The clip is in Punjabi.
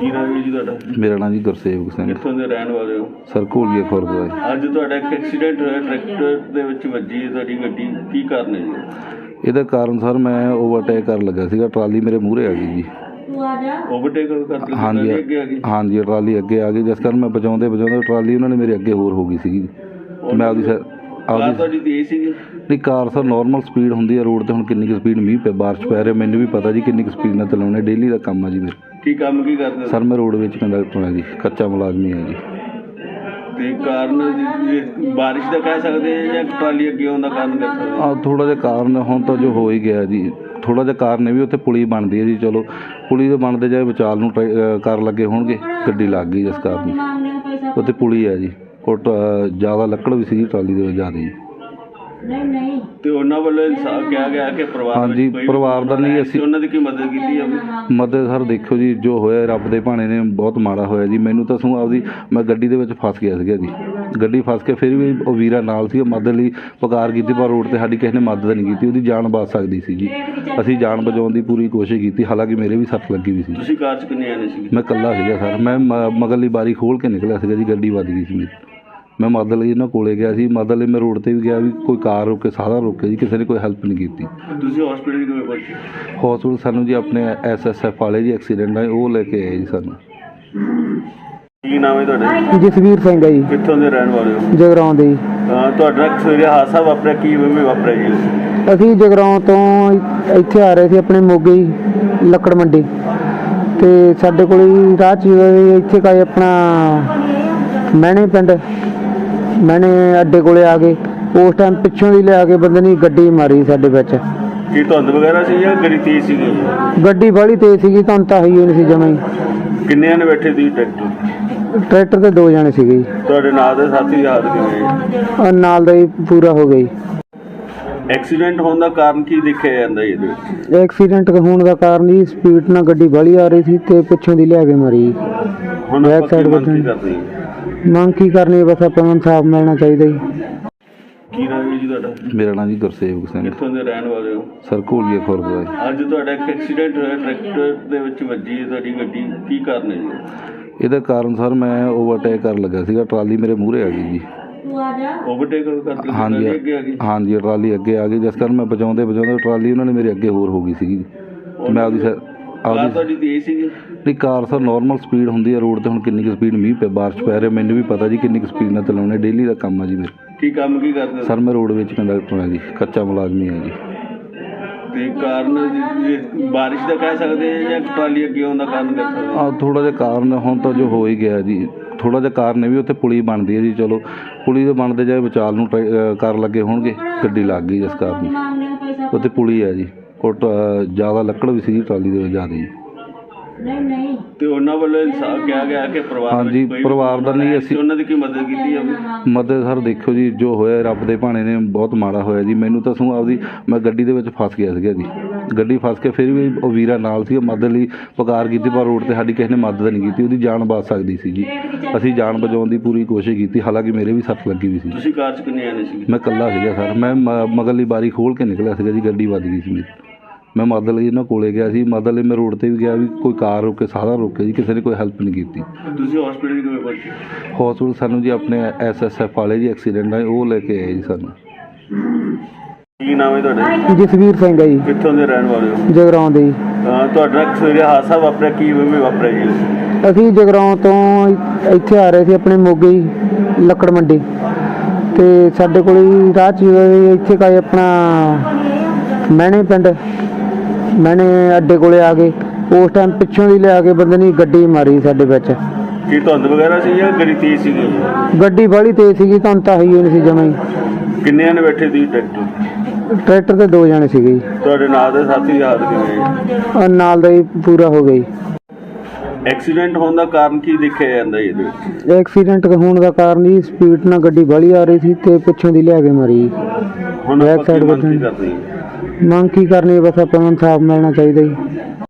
ਕੀ ਨਾਮ ਹੈ ਜੀ ਤੁਹਾਡਾ? ਮੇਰਾ ਨਾਮ ਜੀ ਗੁਰਸੇਵਕ ਸਿੰਘ। ਕਿੱਥੋਂ ਦੇ ਰਹਿਣ ਵਾਲੇ ਹੋ? ਸਰ ਘੋਲੀਏ ਖੁਰਦ ਦਾ ਜੀ। ਅੱਜ ਤੁਹਾਡਾ ਇੱਕ ਐਕਸੀਡੈਂਟ ਹੋਇਆ ਟਰੈਕਟਰ ਦੇ ਵਿੱਚ ਵੱਜੀ ਤੁਹਾਡੀ ਗੱਡੀ। ਕੀ ਕਾਰਨ ਹੈ ਜੀ? ਇਹਦਾ ਕਾਰਨ ਸਰ ਮੈਂ ਓਵਰਟੇਕ ਕਰਨ ਲੱਗਾ ਸੀਗਾ ਟਰਾਲੀ ਮੇਰੇ ਮੂਹਰੇ ਆ ਗਈ ਜੀ। ਓਵਰਟੇਕ ਕਰਕੇ ਹਾਂਜੀ ਗੱਡੀ ਅੱਗੇ ਆ ਗਈ? ਹਾਂਜੀ ਟਰਾਲੀ ਅੱਗੇ ਆ ਗਈ। ਜਿਸ ਕਾਰਨ ਮੈਂ ਬਚਾਉਂਦੇ ਬਚਾਉਂਦੇ ਟਰਾਲੀ ਉਹਨਾਂ ਨੇ ਮੇਰੇ ਅੱਗੇ ਹੋਰ ਹੋ ਗਈ ਸੀਗੀ। ਤੇ ਮੈਂ ਆਪਦੀ ਸਰ- ਕਾਰ ਆਪਦੀ ਤੁਹਾਡੀ ਤੇਜ਼ ਸੀਗੀ? ਨਹੀਂ ਕਾਰ ਸਰ ਨਾਰਮਲ ਸਪੀਡ ਹੁੰਦੀ ਹੈ ਰੋਡ ਤੇ ਹੁਣ ਕਿੰਨੀ ਕੁ ਸਪੀਡ ਮੀਂਹ ਪੈ ਬਾਰਿਸ਼ ਪੈ ਰਿਹਾ ਮੈਨੂੰ ਵੀ ਪਤਾ ਜੀ ਕਿੰਨੀ ਕੁ ਸਪੀਡ ਨਾਲ ਚਲਾਉਣਾ ਡੇਲੀ ਦਾ ਕੰਮ ਆ ਜੀ ਮੇਰਾ। ਕੀ ਕੰਮ ਕੀ ਕਰਦੇ? ਸਰ ਮੈਂ ਰੋਡ ਵਿੱਚ ਕੰਡਕਟਰ ਹਾਂ ਜੀ ਕੱਚਾ ਮੁਲਾਜ਼ਮੀ ਹਾਂ ਜੀ। ਤੇ ਕਾਰਨ ਜੀ- ਜੀ ਬਾਰਿਸ਼ ਦਾ ਕਹਿ ਸਕਦੇ ਆ ਜਾਂ ਟਰਾਲੀ ਅੱਗੇ ਆਉਣ ਦਾ ਕਾਰਨ ਕਹਿ ਸਕਦੇ ਆ ਥੋੜਾ ਜਿਹਾ ਕਾਰਨ ਹੁਣ ਤਾਂ ਜੋ ਹੋ ਹੀ ਗਿਆ ਜੀ। ਥੋੜਾ ਜਿਹਾ ਕਾਰਨ ਇਹ ਵੀ ਉੱਥੇ ਪੁਲੀ ਬਣਦੀ ਹੈ ਜੀ ਚਲੋ ਪੁਲੀ ਦੇ ਬਣਦੇ ਜਾਏ ਵਿਚਾਲ ਨੂੰ ਅਹ ਕਰ ਲੱਗੇ ਹੋਣਗੇ ਗੱਡੀ ਲੱਗ ਗਈ ਜਿਸ ਕਾਰਨ। ਉੱਥੇ ਪੁਲੀ ਹੈ ਜੀ। ਉਹ ਟ- ਜ਼ਿਆਦਾ ਲੱਕੜ ਵੀ ਸੀ ਟਰਾਲੀ ਦੇ ਜ਼ਿਆਦਾ ਜੀ ਨਹੀਂ ਨਹੀਂ। ਤੇ ਉਹਨਾਂ ਵੱਲੋਂ ਇਨਸਾਫ ਕਿਹਾ ਗਿਆ ਕਿ ਪਰਿਵਾਰ ਵਿੱਚ ਹਾਂਜੀ, ਪਰਿਵਾਰ ਦਾ ਨਹੀਂ ਅਸੀਂ- ਉਹਨਾਂ ਦੀ ਕੀ ਮਦਦ ਕੀਤੀ ਜਾਵੇ? ਮਦਦ ਸਰ ਦੇਖੋ ਜੀ ਜੋ ਹੋਇਆ ਰੱਬ ਦੇ ਭਾਣੇ ਨੇ ਬਹੁਤ ਮਾੜਾ ਹੋਇਆ ਜੀ। ਮੈਨੂੰ ਤਾਂ ਸੂ ਆਪਦੀ ਮੈਂ ਗੱਡੀ ਦੇ ਵਿੱਚ ਫਸ ਗਿਆ ਸੀਗਾ ਜੀ। ਗੱਡੀ ਫਸ ਕੇ ਫਿਰ ਵੀ ਉਹ ਵੀਰਾ ਨਾਲ ਸੀ ਉਹ ਮਦਦ ਲਈ ਪੁਕਾਰ ਕੀਤੀ ਪਰ ਰੋਡ ਤੇ ਸਾਡੀ ਕਿਸੇ ਨੇ ਮਦਦ ਨਹੀਂ ਕੀਤੀ। ਉਹਦੀ ਜਾਨ ਬਚ ਸਕਦੀ ਸੀ ਜੀ। ਅਸੀਂ ਜਾਨ ਬਚਾਉਣ ਦੀ ਪੂਰੀ ਕੋਸ਼ਿਸ਼ ਕੀਤੀ ਹਾਲਾਂਕਿ ਮੇਰੇ ਵੀ ਸੱਟ ਲੱਗੀ ਵੀ ਸੀ। ਤੁਸੀਂ ਕਾਰ ਚ ਕਿੰਨੇ ਆਨੇ ਸੀ ਮੈਂ ਇਕੱਲਾ ਸੀਗਾ ਸਰ। ਮੈਂ ਮ- ਮਗਰਲੀ ਬਾਰੀ ਖੋਲ ਕੇ ਨਿਕਲਿਆ ਸੀਗਾ ਜੀ ਗੱਡੀ ਵੱਜ ਗਈ ਸੀ ਮੇਰੀ। ਮੈਂ ਮਦਦ ਲਈ ਇਹਨਾਂ ਕੋਲੇ ਗਿਆ ਸੀ। ਮਦਦ ਲਈ ਮੈਂ ਰੋਡ ਤੇ ਵੀ ਗਿਆ ਵੀ ਕੋਈ ਕਾਰ ਰੋਕੇ ਸਾਧਨ ਰੋਕੇ ਜੀ ਕਿਸੇ ਨੇ ਕੋਈ ਹੈਲਪ ਨਹੀਂ ਕੀਤੀ। ਤੁਸੀਂ ਹਸਪੀਟਲ ਕਿਵੇਂ ਪਹੁੰਚੇ? ਹਸਪੀਟਲ ਸਾਨੂੰ ਜੀ ਆਪਣੇ ਐਸਐਸਐਫ ਵਾਲੇ ਜੀ ਐਕਸੀਡੈਂਟ ਆਏ ਉਹ ਲੈ ਕੇ ਆਏ ਜੀ ਸਾਨੂੰ। ਕੀ ਨਾਮ ਹੈ ਤੁਹਾਡਾ? ਜਸਵੀਰ ਸਿੰਘ ਹੈ ਜੀ। ਕਿੱਥੋਂ ਦੇ ਰਹਿਣ ਵਾਲੇ ਹੋ? ਜਗਰਾਉਂ ਦੇ ਜੀ। ਤੁਹਾਡਾ ਸਵੇਰੇ ਹਾਦਸਾ ਵਾਪਰਿਆ ਕੀ ਵੀ ਵਾਪਰਿਆ ਜੀ? ਅਸੀਂ ਜਗਰਾਉਂ ਤੋਂ ਇੱਥੇ ਆ ਰਹੇ ਸੀ ਆਪਣੇ ਮੋਗੇ ਹੀ ਲੱਕੜ ਮੰਡੀ। ਤੇ ਸਾਡੇ ਕੋਲ ਹੀ ਰਾਹ 'ਚ ਇੱਥੇ ਕਾਏ ਆਪਣਾ ਮਹਿਣੇ ਪਿੰਡ। ਮਹਿਣੇ ਅੱਡੇ ਕੋਲੇ ਆ ਗਏ ਉਸ ਟਾਈਮ ਪਿੱਛੋਂ ਦੀ ਲਿਆ ਕੇ ਬੰਦੇ ਨੇ ਗੱਡੀ ਮਾਰੀ ਸਾਡੇ ਵਿੱਚ। ਕੀ ਧੁੰਦ ਵਗੈਰਾ ਸੀ ਜਾਂ ਗੱਡੀ ਤੇਜ਼ ਸੀਗੀ ਗੱਡੀ ਬਾਹਲੀ ਤੇਜ਼ ਸੀਗੀ ਤੁਹਾਨੂੰ ਤਾਂ ਹੀ ਨਹੀਂ ਸੀ ਜਮਾਂ ਹੀ। ਕਿੰਨੇ ਨੇ ਬੈਠੇ ਸੀ ਟਰੈਕਟਰ? ਟਰੈਕਟਰ ਤੇ ਦੋ ਜਣੇ ਸੀਗੇ ਜੀ। ਤੁਹਾਡੇ ਨਾਲ ਦੇ ਸਾਥੀ ਦੀ ਹਾਲਤ ਕਿਵੇਂ ਔਰ ਨਾਲ ਦਾ ਹੀ ਪੂਰਾ ਹੋ ਗਿਆ ਜੀ। ਐਕਸੀਡੈਂਟ ਹੋਣ ਦਾ ਕਾਰਨ ਕੀ ਦੇਖਿਆ ਜਾਂਦਾ ਜੀ ਇਹਦੇ ਵਿੱਚ? ਐਕਸੀਡੈਂਟ ਹੋਣ ਦਾ ਕਾਰਨ ਹੀ ਸਪੀਡ ਨਾਲ ਗੱਡੀ ਬਾਹਲੀ ਆ ਰਹੀ ਸੀ ਤੇ ਪਿੱਛੋਂ ਦੀ ਲਿਆ ਕੇ ਮਾਰੀ ਹੁਣ Back ਆਪਾਂ ਕੀ side ਮੰਗ ਕੀ ਵੱਜਣੀ। ਕਰਦੇ ਹਾਂ? ਮੰਗ ਕੀ ਕਰਨੀ ਹੈ? ਬਸ ਆਪਾਂ ਨੂੰ ਇਨਸਾਫ ਮਿਲਣਾ ਚਾਹੀਦਾ ਜੀ। ਕੀ ਨਾਮ ਹੈ ਜੀ ਤੁਹਾਡਾ? ਮੇਰਾ ਨਾਮ ਜੀ ਗੁਰਸੇਵਕ ਸਿੰਘ। ਕਿੱਥੋਂ ਦੇ ਰਹਿਣ ਵਾਲੇ ਹੋ? ਸਰ ਖੁਰਦ ਦਾ ਜੀ। ਅੱਜ ਤੁਹਾਡਾ ਇੱਕ ਐਕਸੀਡੈਂਟ ਹੋਇਆ ਟਰੈਕਟਰ ਦੇ ਵਿੱਚ ਵੱਜੀ ਹੈ ਤੁਹਾਡੀ ਗੱਡੀ। ਕੀ ਕਾਰਨ ਹੈ ਜੀ? ਇਹਦਾ ਕਾਰਨ ਸਰ ਮੈਂ ਓਵਰਟੇਕ ਕਰਨ ਲੱਗਾ ਸੀਗਾ। ਟਰਾਲੀ ਮੇਰੇ ਮੂਹਰੇ ਆ ਗਈ ਜੀ। ਤੂੰ ਆ ਜਾ। ਓਵਰਟੇਕ ਕਰਕੇ ਹਾਂਜੀ ਗੱਡੀ ਅੱਗੇ ਆ ਗਈ? ਹਾਂਜੀ ਟਰਾਲੀ ਅੱਗੇ ਆ ਗਈ। ਜਿਸ ਕਾਰਨ ਮੈਂ ਬਚਾਉਂਦੇ ਬਚਾਉਂਦੇ ਟਰਾਲੀ ਉਹਨਾਂ ਨੇ ਮੇਰੇ ਅੱਗੇ ਹੋਰ ਹੋ ਗਈ ਸੀਗੀ ਤੇ ਮੈਂ ਆਪਦੀ ਸਰ- ਕਾਰ ਆਪਦੀ ਤੁਹਾਡੀ ਤੇਜ਼ ਸੀਗੀ? ਨਹੀਂ ਕਾਰ ਸਰ ਨਾਰਮਲ ਸਪੀਡ ਹੁੰਦੀ ਹੈ ਰੋਡ ਤੇ ਹੁਣ ਕਿੰਨੀ ਕੁ ਸਪੀਡ ਮੀਂਹ ਪੈ ਬਾਰਿਸ਼ ਪੈ ਰਿਹਾ ਮੈਨੂੰ ਵੀ ਪਤਾ ਜੀ ਕਿੰਨੀ ਕੁ ਸਪੀਡ ਨਾਲ ਚਲਾਉਣਾ ਡੇਲੀ ਦਾ ਕੰਮ ਆ ਜੀ ਮੇਰਾ। ਕੀ ਕੰਮ ਕੀ ਕਰਦੇ ਸਰ ਮੈਂ ਰੋਡ ਵਿੱਚ ਕੰਡਕਟਰ ਹਾਂ ਜੀ ਕੱਚਾ ਮੁਲਾਜ਼ਮੀ ਹਾਂ ਜੀ। ਤੇ ਕਾਰਨ ਜੀ- ਜੀ ਬਾਰਿਸ਼ ਦਾ ਕਹਿ ਸਕਦੇ ਆ ਜਾਂ ਟਰਾਲੀ ਅੱਗੇ ਆਉਣ ਦਾ ਕਾਰਨ ਕਹਿ ਸਕਦੇ ਆ ਥੋੜਾ ਜਿਹਾ ਕਾਰਨ ਹੁਣ ਤਾਂ ਜੋ ਹੋ ਹੀ ਗਿਆ ਜੀ ਥੋੜਾ ਜਿਹਾ ਕਾਰਨ ਇਹ ਵੀ ਉੱਥੇ ਪੁਲੀ ਬਣਦੀ ਹੈ ਜੀ ਚਲੋ ਪੁਲੀ ਦੇ ਬਣਦੇ ਜਾਏ ਵਿਚਾਲ ਨੂੰ ਅਹ ਕਰ ਲੱਗੇ ਹੋਣਗੇ ਗੱਡੀ ਲੱਗ ਗਈ ਜਿਸ ਕਾਰਨ। ਉੱਥੇ ਪੁਲੀ ਹੈ ਜੀ। ਉਹ ਟ- ਜ਼ਿਆਦਾ ਲੱਕੜ ਵੀ ਸੀ ਟਰਾਲੀ ਦੇ ਜ਼ਿਆਦਾ ਜੀ ਨਹੀਂ ਨਹੀਂ। ਤੇ ਉਹਨਾਂ ਵੱਲੋਂ ਇਨਸਾਫ ਕਿਹਾ ਗਿਆ ਕਿ ਪਰਿਵਾਰ ਹਾਂਜੀ, ਵਿੱਚ ਕੋਈ ਪਰਿਵਾਰ ਦਾ ਨਹੀਂ ਹੈ, ਅਸੀਂ- ਉਹਨਾਂ ਦੀ ਕੀ ਮਦਦ ਕੀਤੀ ਜਾਵੇ ਮਦਦ ਸਰ ਦੇਖੋ ਜੀ ਜੋ ਹੋਇਆ ਰੱਬ ਦੇ ਭਾਣੇ ਨੇ ਬਹੁਤ ਮਾੜਾ ਹੋਇਆ ਜੀ। ਮੈਨੂੰ ਤਾਂ ਸੂ ਆਪਦੀ ਮੈਂ ਗੱਡੀ ਦੇ ਵਿੱਚ ਫਸ ਗਿਆ ਸੀਗਾ ਜੀ। ਗੱਡੀ ਫਸ ਕੇ ਫਿਰ ਵੀ ਉਹ ਵੀਰਾ ਨਾਲ ਸੀ ਉਹ ਮਦਦ ਲਈ ਪੁਕਾਰ ਕੀਤੀ ਪਰ ਰੋਡ ਤੇ ਸਾਡੀ ਕਿਸੇ ਨੇ ਮਦਦ ਨਹੀਂ ਕੀਤੀ। ਉਹਦੀ ਜਾਨ ਬਚ ਸਕਦੀ ਸੀ ਜੀ। ਅਸੀਂ ਜਾਨ ਬਚਾਉਣ ਦੀ ਪੂਰੀ ਕੋਸ਼ਿਸ਼ ਕੀਤੀ। ਹਾਲਾਂਕਿ ਮੇਰੇ ਵੀ ਸੱਟ ਲੱਗੀ ਵੀ ਸੀ। ਤੁਸੀਂ ਕਾਰ ਚ ਕਿੰਨੇ ਆਨੇ ਸੀ ਮੈਂ ਇਕੱਲਾ ਸੀਗਾ ਸਰ। ਮੈਂ ਮ- ਮਗਰਲੀ ਬਾਰੀ ਖੋਲ ਕੇ ਨਿਕਲਿਆ ਸੀਗਾ ਜੀ ਗੱਡੀ ਵੱਜ ਗਈ ਸੀ ਮੇਰੀ। ਮੈਂ ਮਦਦ ਲਈ ਇਹਨਾਂ ਕੋਲੇ ਗਿਆ ਸੀ ਮਦਦ ਲਈ ਮੈਂ ਰੋਡ ਤੇ ਵੀ ਗਿਆ ਵੀ ਕੋਈ ਕਾਰ ਰੋਕੇ ਸਾਧਨ ਰੋਕੇ ਜੀ ਕਿਸੇ ਨੇ ਕੋਈ ਹੈਲਪ ਨਹੀਂ ਕੀਤੀ। ਤੁਸੀਂ ਹਸਪੀਟਲ ਕਿਵੇਂ ਪਹੁੰਚੇ? ਹਸਪੀਟਲ ਸਾਨੂੰ ਜੀ ਆਪਣੇ ਐਸਐਸਐਫ ਵਾਲੇ ਜੀ ਐਕਸੀਡੈਂਟ ਆਏ ਉਹ ਲੈ ਕੇ ਆਏ ਜੀ ਸਾਨੂੰ। ਕੀ ਨਾਮ ਹੈ ਤੁਹਾਡਾ ਜਸਵੀਰ ਸਿੰਘ ਹੈ ਜੀ। ਕਿੱਥੋਂ ਦੇ ਰਹਿਣ ਵਾਲੇ ਹੋ? ਜਗਰਾਉਂ ਦੇ ਜੀ। ਤੁਹਾਡਾ ਸਵੇਰੇ ਹਾਦਸਾ ਵਾਪਰਿਆ ਕੀ ਵੀ ਵਾਪਰਿਆ ਜੀ? ਅਸੀਂ ਜਗਰਾਉਂ ਤੋਂ ਇੱਥੇ ਆ ਰਹੇ ਸੀ ਆਪਣੇ ਮੋਗੇ ਹੀ ਲੱਕੜ ਮੰਡੀ। ਤੇ ਸਾਡੇ ਕੋਲ ਹੀ ਰਾਹ 'ਚ ਇੱਥੇ ਕਾਏ ਆਪਣਾ ਮਹਿਣੇ ਪਿੰਡ ਮਹਿਣੇ ਅੱਡੇ ਕੋਲੇ ਆ ਗਏ ਉਸ ਟਾਈਮ ਪਿੱਛੋਂ ਦੀ ਲਿਆ ਕੇ ਬੰਦੇ ਨੇ ਗੱਡੀ ਮਾਰੀ ਸਾਡੇ ਵਿੱਚ। ਕੀ ਧੁੰਦ ਵਗੈਰਾ ਸੀ ਜਾਂ ਗੱਡੀ ਤੇਜ਼ ਸੀਗੀ? ਗੱਡੀ ਬਾਹਲੀ ਤੇਜ਼ ਸੀਗੀ ਤੁਹਾਨੂੰ ਤਾਂ ਹੀ ਨਹੀਂ ਸੀ ਜਮਾਂ ਹੀ। ਕਿੰਨੇ ਨੇ ਬੈਠੇ ਸੀ ਟਰੈਕਟਰ? ਟਰੈਕਟਰ ਤੇ ਦੋ ਜਣੇ ਸੀਗੇ ਜੀ। ਤੁਹਾਡੇ ਨਾਲ ਦੇ ਸਾਥੀ ਦੀ ਹਾਲਤ ਕਿਵੇਂ ਔਰ ਨਾਲ ਦਾ ਹੀ ਪੂਰਾ ਹੋ ਜੀ। ਐਕਸੀਡੈਂਟ ਹੋਣ ਦਾ ਕਾਰਨ ਕੀ ਦੇਖਿਆ ਜਾਂਦਾ ਜੀ ਇਹਦੇ ਵਿੱਚ? ਐਕਸੀਡੈਂਟ ਹੋਣ ਦਾ ਕਾਰਨ ਹੀ ਸਪੀਡ ਨਾਲ ਗੱਡੀ ਬਾਹਲੀ ਆ ਰਹੀ ਸੀ ਤੇ ਪਿੱਛੋਂ ਦੀ ਲਿਆ ਕੇ ਮਾਰੀ ਹੁਣ Back ਆਪਾਂ ਕੀ side ਮੰਗ ਕੀ ਵੱਜਣੀ। ਕਰਦੇ ਹਾਂ ਮੰਗ ਕੀ ਕਰਨੀ ਹੈ? ਬਸ ਆਪਾਂ ਨੂੰ ਇਨਸਾਫ ਮਿਲਣਾ ਚਾਹੀਦਾ ਜੀ।